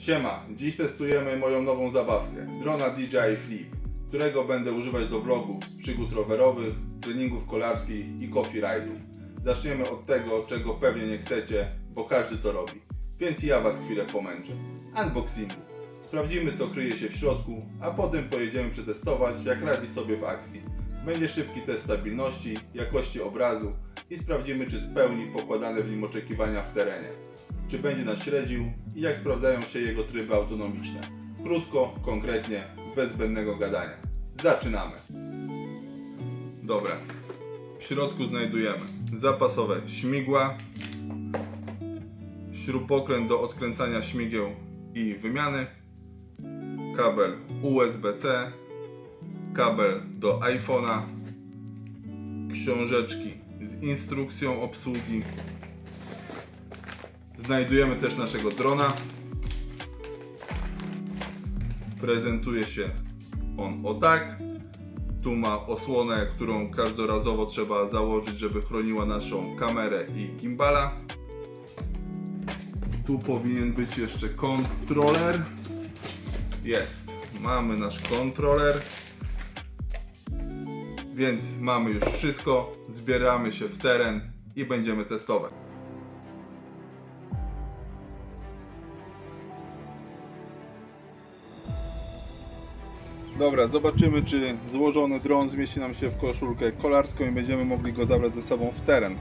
Siema, dziś testujemy moją nową zabawkę, drona DJI Flip, którego będę używać do vlogów z przygód rowerowych, treningów kolarskich i coffee ride'ów. Zaczniemy od tego, czego pewnie nie chcecie, bo każdy to robi. Więc ja Was chwilę pomęczę. Unboxingu. Sprawdzimy co kryje się w środku, a potem pojedziemy przetestować jak radzi sobie w akcji. Będzie szybki test stabilności, jakości obrazu i sprawdzimy czy spełni pokładane w nim oczekiwania w terenie czy będzie nas śledził i jak sprawdzają się jego tryby autonomiczne. Krótko, konkretnie, bez zbędnego gadania. Zaczynamy! Dobra. W środku znajdujemy zapasowe śmigła, śrubokręt do odkręcania śmigieł i wymiany, kabel USB-C, kabel do iPhone'a, książeczki z instrukcją obsługi, Znajdujemy też naszego drona. Prezentuje się on o tak. Tu ma osłonę, którą każdorazowo trzeba założyć, żeby chroniła naszą kamerę i gimbala. Tu powinien być jeszcze kontroler. Jest. Mamy nasz kontroler. Więc mamy już wszystko. Zbieramy się w teren i będziemy testować. Dobra, zobaczymy czy złożony dron zmieści nam się w koszulkę kolarską i będziemy mogli go zabrać ze sobą w teren.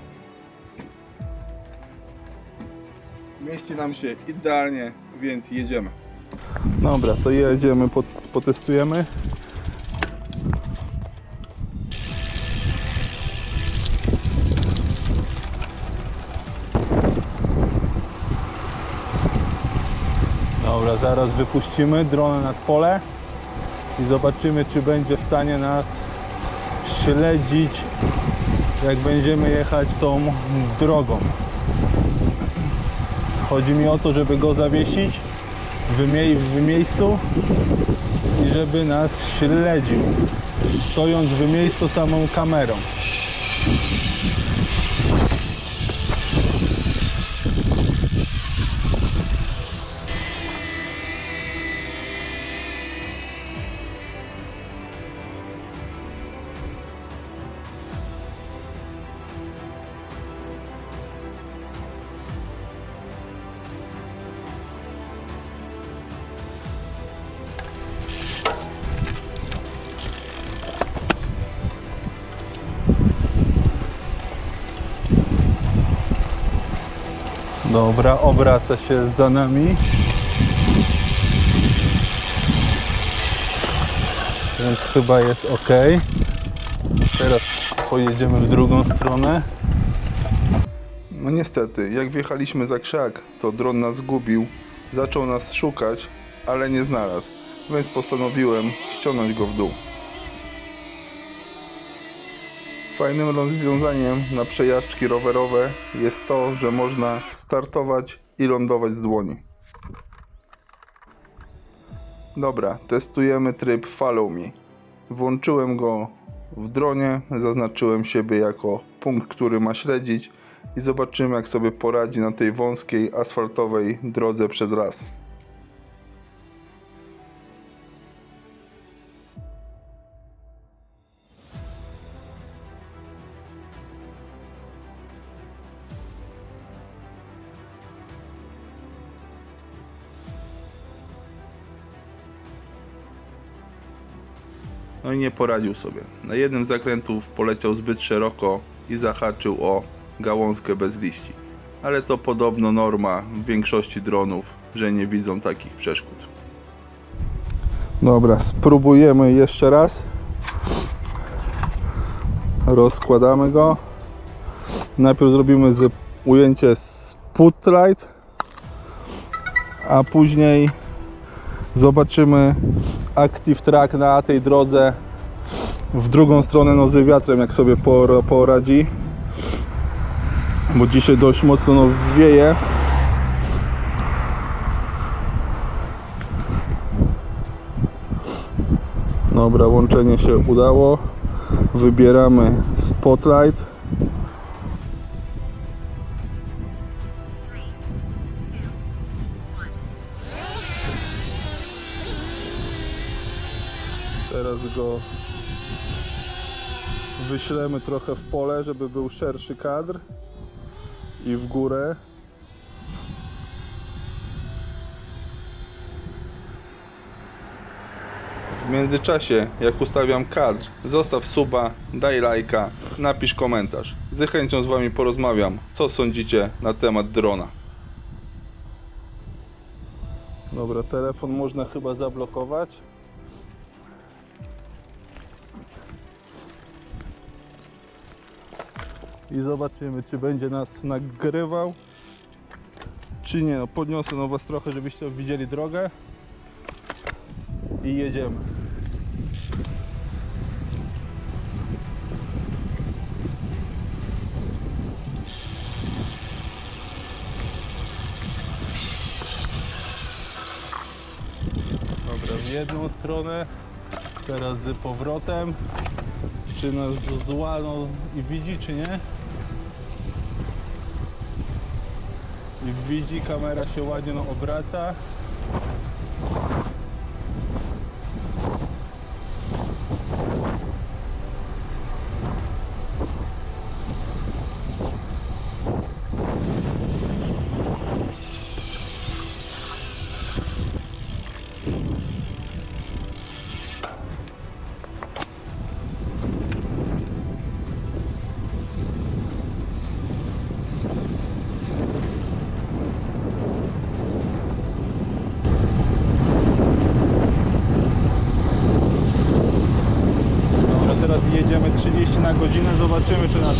Mieści nam się idealnie, więc jedziemy. Dobra, to jedziemy, pot- potestujemy. Dobra, zaraz wypuścimy dronę nad pole i zobaczymy, czy będzie w stanie nas śledzić, jak będziemy jechać tą drogą. Chodzi mi o to, żeby go zawiesić w, mie- w miejscu i żeby nas śledził, stojąc w miejscu samą kamerą. Dobra, obraca się za nami. Więc chyba jest ok. Teraz pojedziemy w drugą stronę. No niestety, jak wjechaliśmy za krzak, to dron nas zgubił. Zaczął nas szukać, ale nie znalazł. Więc postanowiłem ściągnąć go w dół. Fajnym rozwiązaniem na przejażdżki rowerowe jest to, że można startować i lądować z dłoni. Dobra, testujemy tryb Follow Me. Włączyłem go w dronie, zaznaczyłem siebie jako punkt, który ma śledzić i zobaczymy jak sobie poradzi na tej wąskiej asfaltowej drodze przez las. Nie poradził sobie. Na jednym z zakrętów poleciał zbyt szeroko i zahaczył o gałązkę bez liści. Ale to podobno norma w większości dronów, że nie widzą takich przeszkód. Dobra, spróbujemy jeszcze raz. Rozkładamy go. Najpierw zrobimy z ujęcie spotlight, a później zobaczymy active track na tej drodze w drugą stronę no, wiatrem, jak sobie poradzi. Bo dzisiaj dość mocno no, wieje. Dobra, łączenie się udało. Wybieramy Spotlight. Teraz go wyślemy trochę w pole, żeby był szerszy kadr i w górę. W międzyczasie, jak ustawiam kadr, zostaw suba, daj lajka, napisz komentarz. Z chęcią z Wami porozmawiam, co sądzicie na temat drona. Dobra, telefon można chyba zablokować. I zobaczymy, czy będzie nas nagrywał, czy nie. No, podniosę no Was trochę, żebyście widzieli drogę. I jedziemy. Dobra, w jedną stronę, teraz z powrotem. Czy nas złano i widzi, czy nie? Widzi, kamera się ładnie no, obraca. Na godzinę, zobaczymy czy nas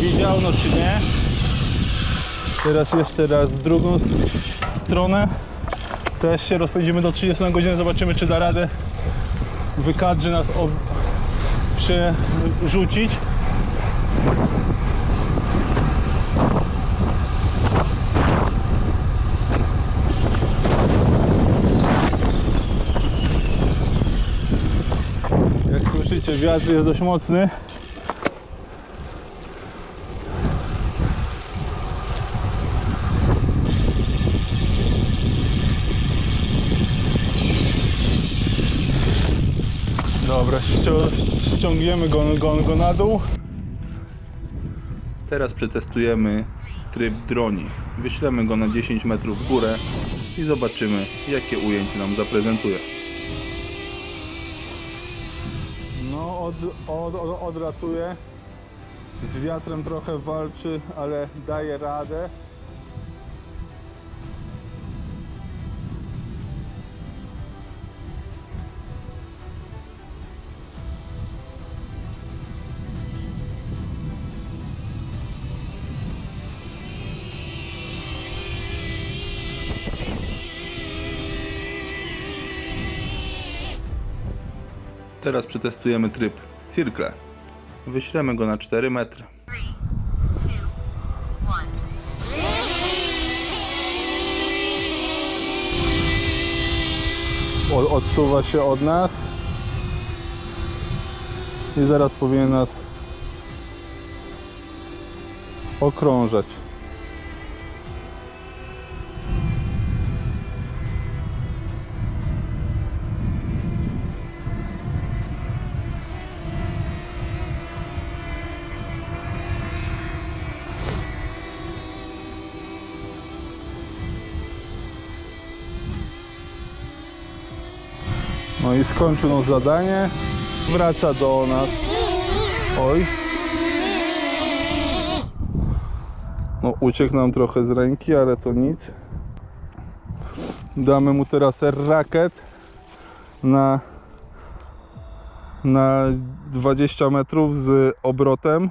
widział, no czy nie. Teraz jeszcze raz drugą stronę. Też się rozpędzimy do 30 na godzinę, zobaczymy czy da radę w kadrze nas przerzucić. Jak słyszycie, wiatr jest dość mocny. Dobra, ścią- ściągniemy go, go, go na dół. Teraz przetestujemy tryb droni. Wyślemy go na 10 metrów w górę i zobaczymy, jakie ujęcie nam zaprezentuje. No, od, od, od, odlatuje. Z wiatrem trochę walczy, ale daje radę. Teraz przetestujemy tryb Circle. Wyślemy go na 4 metry. O- Odsuwa się od nas. I zaraz powinien nas okrążać. No i skończył no zadanie. Wraca do nas. Oj. No uciekł nam trochę z ręki, ale to nic. Damy mu teraz rakiet na na 20 metrów z obrotem.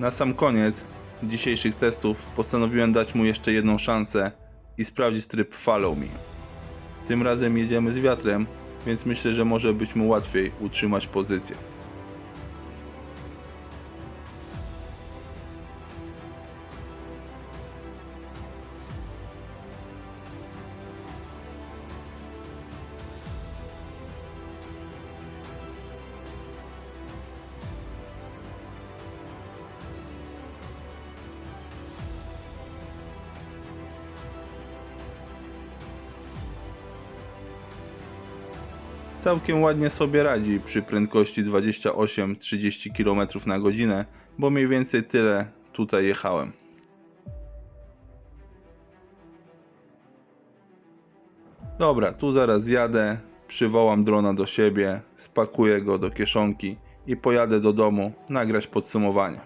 Na sam koniec dzisiejszych testów postanowiłem dać mu jeszcze jedną szansę i sprawdzić tryb Follow Me. Tym razem jedziemy z wiatrem, więc myślę, że może być mu łatwiej utrzymać pozycję. Całkiem ładnie sobie radzi przy prędkości 28-30 km na godzinę, bo mniej więcej tyle tutaj jechałem. Dobra, tu zaraz jadę, przywołam drona do siebie, spakuję go do kieszonki i pojadę do domu nagrać podsumowanie.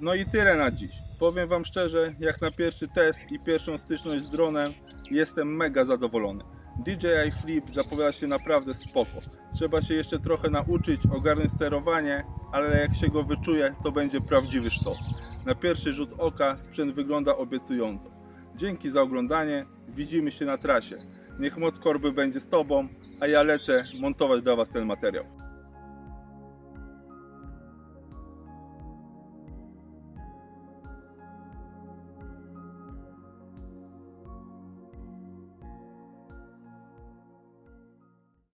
No i tyle na dziś. Powiem Wam szczerze, jak na pierwszy test i pierwszą styczność z dronem, jestem mega zadowolony. DJI Flip zapowiada się naprawdę spoko. Trzeba się jeszcze trochę nauczyć, ogarnąć sterowanie, ale jak się go wyczuje, to będzie prawdziwy sztos. Na pierwszy rzut oka sprzęt wygląda obiecująco. Dzięki za oglądanie, widzimy się na trasie. Niech moc korby będzie z Tobą, a ja lecę montować dla Was ten materiał.